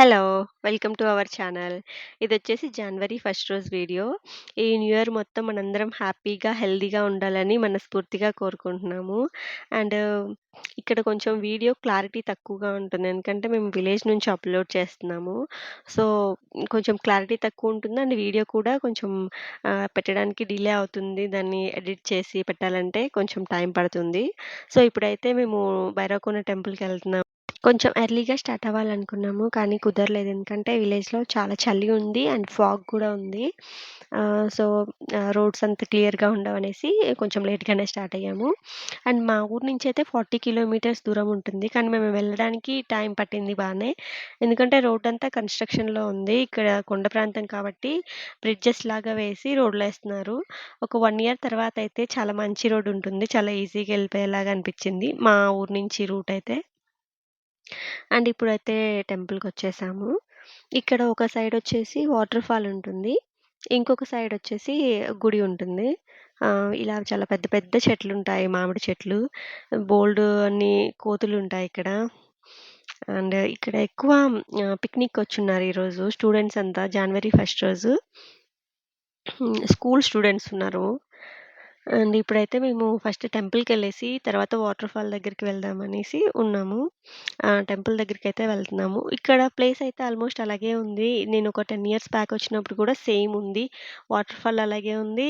Hello! Welcome to our channel. ఇది వచ్చేసి జనవరి ఫస్ట్ రోజు వీడియో. ఈ న్యూ ఇయర్ మొత్తం మనందరం హ్యాపీగా, హెల్దీగా ఉండాలని మనస్ఫూర్తిగా కోరుకుంటున్నాము. అండ్ ఇక్కడ కొంచెం వీడియో క్లారిటీ తక్కువగా ఉంటుంది. ఎందుకంటే మేము విలేజ్ నుంచి అప్‌లోడ్ చేస్తున్నాము. సో, కొంచెం క్లారిటీ తక్కువ ఉంటుంది అండ్ వీడియో కూడా కొంచెం పెట్టడానికి డిలే అవుతుంది. దాన్ని ఎడిట్ చేసి పెట్టాలంటే కొంచెం టైం పడుతుంది. సో, ఇప్పుడైతే మేము భైరవకొండ టెంపుల్కి వెళ్తున్నాము కొంచెం ఎర్లీగా స్టార్ట్ అవ్వాలనుకున్నాము. కానీ కుదరలేదు. ఎందుకంటే విలేజ్‌లో చాలా చలి ఉంది. అండ్ ఫాగ్ కూడా ఉంది. సో, రోడ్స్ అంత క్లియర్‌గా ఉండవనేసి కొంచెం లేట్‌గానే స్టార్ట్ అయ్యాము. అండ్ మా ఊరు నుంచి అయితే ఫార్టీ కిలోమీటర్స్ దూరం ఉంటుంది. కానీ మేము వెళ్ళడానికి టైం పట్టింది బాగానే ఎందుకంటే రోడ్ అంతా కన్‌స్ట్రక్షన్‌లో ఉంది. ఇక్కడ కొండ ప్రాంతం కాబట్టి బ్రిడ్జెస్ లాగా వేసి రోడ్లు వేస్తున్నారు ఒక వన్ ఇయర్ తర్వాత అయితే చాలా మంచి రోడ్డుంటుంది. చాలా ఈజీగా వెళ్ళిపోయేలాగా అనిపించింది మా ఊరు నుంచి రూట్ అయితే. అండ్ ఇప్పుడైతే టెంపుల్కి వచ్చేసాము ఇక్కడ ఒక సైడొచ్చేసి వాటర్ ఫాల్ ఉంటుంది. ఇంకొక సైడ్ వచ్చేసి గుడి ఉంటుంది. ఇలా చాలా పెద్ద పెద్ద చెట్లుంటాయి. మామిడి చెట్లు. బోల్డ్ అన్ని కోతులు ఉంటాయి ఇక్కడ అండ్ ఇక్కడ ఎక్కువ పిక్నిక్ వచ్చున్నారు ఈరోజు స్టూడెంట్స్ అంతా జనవరి ఫస్ట్ రోజు. స్కూల్ స్టూడెంట్స్ ఉన్నారు. అండ్ ఇప్పుడైతే మేము ఫస్ట్ టెంపుల్కి వెళ్ళేసి తర్వాత వాటర్ ఫాల్ దగ్గరికి వెళ్దామనేసి ఉన్నాము. టెంపుల్ దగ్గరికి అయితే వెళ్తున్నాము. ఇక్కడ ప్లేస్ అయితే ఆల్మోస్ట్ అలాగే ఉంది. నేను ఒక 10 ఇయర్స్ బ్యాక్ వచ్చినప్పుడు కూడా సేమ్ ఉంది. వాటర్ ఫాల్ అలాగే ఉంది.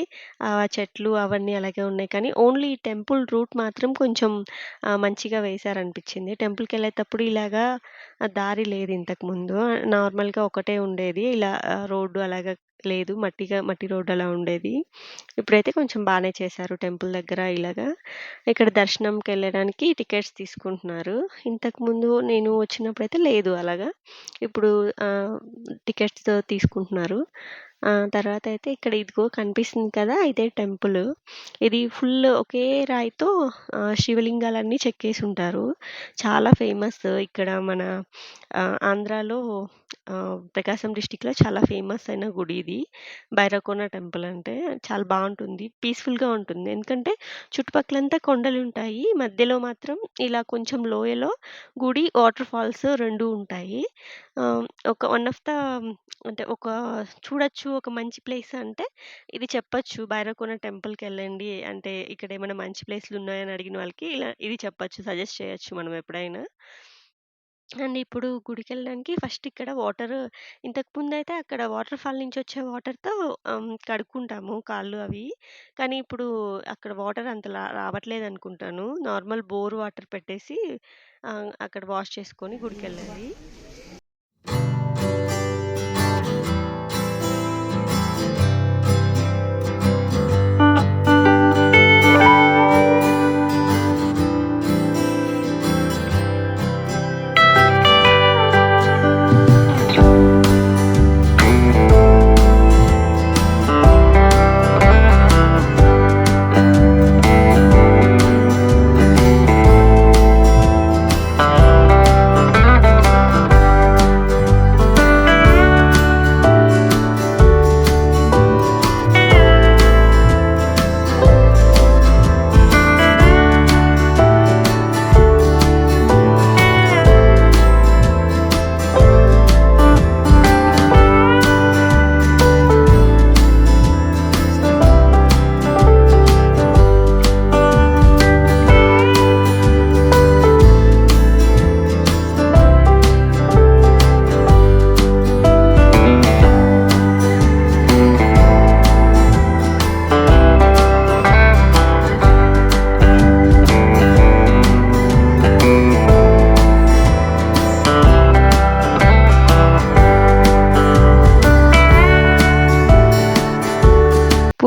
చెట్లు అవన్నీ అలాగే ఉన్నాయి. కానీ ఓన్లీ టెంపుల్ రూట్ మాత్రం కొంచెం మంచిగా వేశారనిపించింది టెంపుల్కి వెళ్ళేటప్పుడు ఇలాగా దారి లేదు ఇంతకుముందు. నార్మల్‌గా ఒకటే ఉండేది. ఇలా రోడ్డు అలాగా లేదు. మట్టిగా మట్టి రోడ్ అలా ఉండేది. ఇప్పుడైతే కొంచెం బాగానే చేశారు టెంపుల్ దగ్గర ఇలాగా. ఇక్కడ దర్శనంకెళ్ళడానికి టికెట్స్ తీసుకుంటున్నారు. ఇంతకుముందు నేను వచ్చినప్పుడు అయితే లేదు అలాగా. ఇప్పుడు టికెట్స్తో టికెట్స్ తీసుకుంటున్నారు. తర్వాత అయితే ఇక్కడ ఇదిగో కనిపిస్తుంది కదా! ఇదే టెంపుల్ ఇది ఫుల్ ఒకే రాయితో శివలింగాలన్నీ చెక్కేసి ఉంటారు చాలా ఫేమస్ ఇక్కడ మన ఆంధ్రాలో ప్రకాశం డిస్టిక్లో చాలా ఫేమస్ అయిన గుడి ఇది. భైరకోన టెంపుల్ అంటే. చాలా బాగుంటుంది పీస్‌ఫుల్‌గా ఉంటుంది. ఎందుకంటే చుట్టుపక్కలంతా కొండలు ఉంటాయి మధ్యలో మాత్రం ఇలా కొంచెం లోయలో గుడి, వాటర్ ఫాల్స్ రెండు ఉంటాయి. ఒక వన్ ఆఫ్ ద అంటే ఒక చూడొచ్చు ఒక మంచి ప్లేస్ అంటే ఇది చెప్పొచ్చు. భైరవకోన టెంపుల్‌కెళ్ళండి. అంటే ఇక్కడ ఏమైనా మంచి ప్లేస్లు ఉన్నాయని అడిగిన వాళ్ళకి ఇలా ఇది చెప్పచ్చు సజెస్ట్ చేయొచ్చు మనం ఎప్పుడైనా. అండ్ ఇప్పుడు గుడికెళ్ళడానికి ఫస్ట్ ఇక్కడ వాటర్ ఇంతకుముందయితే అక్కడ వాటర్ ఫాల్ నుంచి వచ్చే వాటర్‌తో కడుక్కుంటాము కాళ్ళు అవి. కానీ ఇప్పుడు అక్కడ వాటర్ అంతా రావట్లేదు అనుకుంటాను నార్మల్ బోర్ వాటర్ పెట్టేసి అక్కడ వాష్ చేసుకొని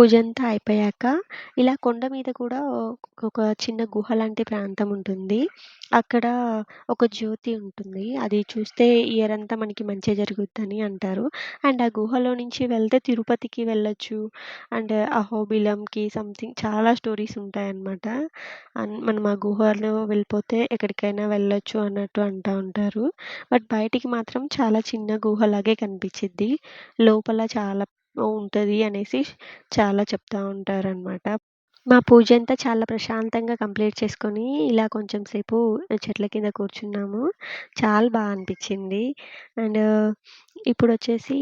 పూజ అంతా అయిపోయాక ఇలా కొండ మీద కూడా ఒక చిన్న గుహ లాంటి ప్రాంతం ఉంటుంది. అక్కడ ఒక జ్యోతి ఉంటుంది. అది చూస్తే ఇయర్ అంతా మనకి మంచి జరుగుద్దని అంటారు. అండ్ ఆ గుహలో నుంచి వెళ్తే తిరుపతికి వెళ్ళొచ్చు. అండ్ అహోబిలంకి సంథింగ్ చాలా స్టోరీస్ ఉంటాయన్నమాట. అండ్ మనం ఆ గుహలో వెళ్ళిపోతే ఎక్కడికైనా వెళ్ళొచ్చు అన్నట్టు అంటూ ఉంటారు. బట్ బయటికి మాత్రం చాలా చిన్న గుహలాగే కనిపిచ్చిద్ది. లోపల చాలా ఉంటుంది అనేసి చాలా చెప్తా ఉంటారనమాట. మా పూజంతా చాలా ప్రశాంతంగా కంప్లీట్ చేసుకొని, ఇలా కొంచెం సేపు చెట్ల కింద కూర్చున్నాము. చాలా బాగా అనిపించింది అండ్ ఇప్పుడు వచ్చేసి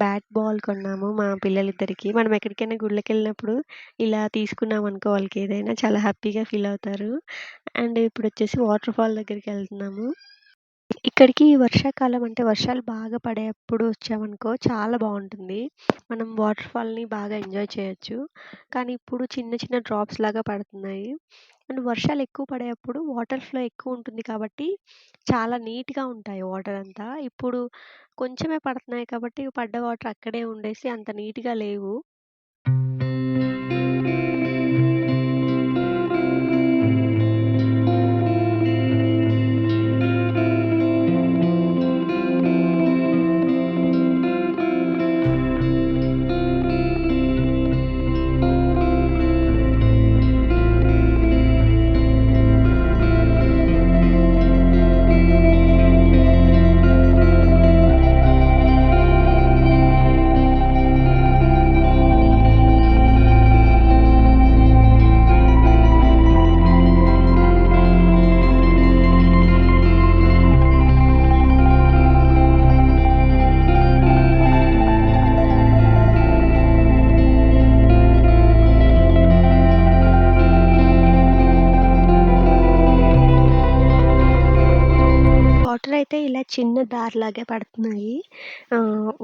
బ్యాట్ బాల్ కొన్నాము మా పిల్లలిద్దరికి మనం ఎక్కడికైనా గుళ్ళకి వెళ్ళినప్పుడు ఇలా తీసుకున్నామనుకో వాళ్ళకేదైనా చాలా హ్యాపీగా ఫీల్ అవుతారు. అండ్ ఇప్పుడు వచ్చేసి వాటర్ ఫాల్ దగ్గరికి వెళ్తున్నాము ఇక్కడికి వర్షాకాలం అంటే వర్షాలు బాగా పడేప్పుడు వచ్చామనుకో చాలా బాగుంటుంది మనం వాటర్ ఫాల్‌ని బాగా ఎంజాయ్ చేయొచ్చు. కానీ ఇప్పుడు చిన్న చిన్న డ్రాప్స్ లాగా పడుతున్నాయి. అండ్ వర్షాలు ఎక్కువ పడేప్పుడు వాటర్ ఫ్లో ఎక్కువ ఉంటుంది కాబట్టి చాలా నీట్‌గా ఉంటాయి వాటర్ అంతా. ఇప్పుడు కొంచెమే పడుతున్నాయి కాబట్టి పడ్డ వాటర్ అక్కడే ఉండేసి అంత నీట్‌గా లేవు. చిన్న దారిలాగే పడుతున్నాయి.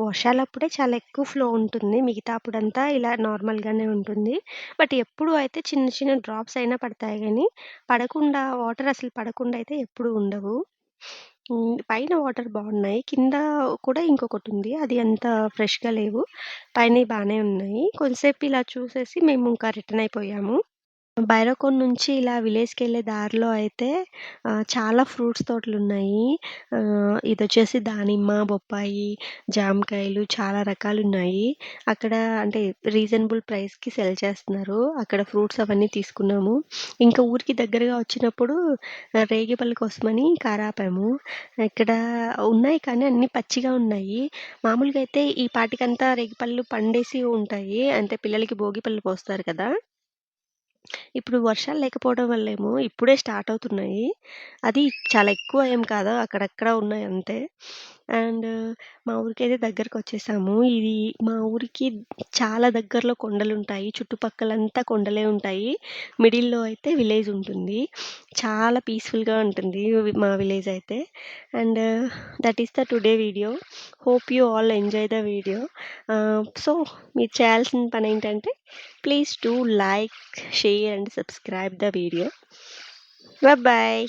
వర్షాలప్పుడే చాలా ఎక్కువ ఫ్లో ఉంటుంది. మిగతా అప్పుడంతా ఇలా నార్మల్‌గానే ఉంటుంది. బట్ ఎప్పుడు అయితే చిన్న చిన్న డ్రాప్స్ అయినా పడతాయి కానీ పడకుండా వాటర్ అసలు పడకుండా అయితే ఎప్పుడు ఉండవు. పైన వాటర్ బాగున్నాయి కింద కూడా ఇంకొకటి ఉంది అది అంత ఫ్రెష్‌గా లేవు. పైన బాగానే ఉన్నాయి. కొంతసేపు ఇలా చూసేసి మేము ఇంకా రిటర్న్ అయిపోయాము. భైరవకొండ నుంచి ఇలా విలేజ్కి వెళ్ళే దారిలో అయితే చాలా ఫ్రూట్స్ తోటలు ఉన్నాయి ఇది వచ్చేసి దానిమ్మ, బొప్పాయి, జామకాయలు చాలా రకాలు ఉన్నాయి అక్కడ అంటే రీజనబుల్ ప్రైస్‌కి సెల్ చేస్తున్నారు. అక్కడ ఫ్రూట్స్ అవన్నీ తీసుకున్నాము. ఇంకా ఊరికి దగ్గరగా వచ్చినప్పుడు రేగిపల్లి కోసమని కారాపాము ఇక్కడ ఉన్నాయి కానీ అన్నీ పచ్చిగా ఉన్నాయి. మామూలుగా అయితే ఈ పాటికంతా రేగిపళ్ళు పండేసి ఉంటాయి. అంటే పిల్లలకి భోగి పళ్ళు పోస్తారు కదా! ఇప్పుడు వర్షాలు లేకపోవడం వల్లేమో ఇప్పుడే స్టార్ట్ అవుతున్నాయి. అది చాలా ఎక్కువ ఏం కాదు. అక్కడక్కడ ఉన్నాయి అంతే. అండ్ మా ఊరికైతే దగ్గరకొచ్చేసాము. ఇది మా ఊరికి చాలా దగ్గరలో కొండలు ఉంటాయి చుట్టుపక్కలంతా కొండలే ఉంటాయి. మిడిల్‌లో అయితే విలేజ్ ఉంటుంది. చాలా పీస్‌ఫుల్‌గా ఉంటుంది మా విలేజ్ అయితే. And that is the today video. Hope you all enjoy the video. So మీరు చేయాల్సిన పని ఏంటంటే please do like, share and subscribe the video. Bye.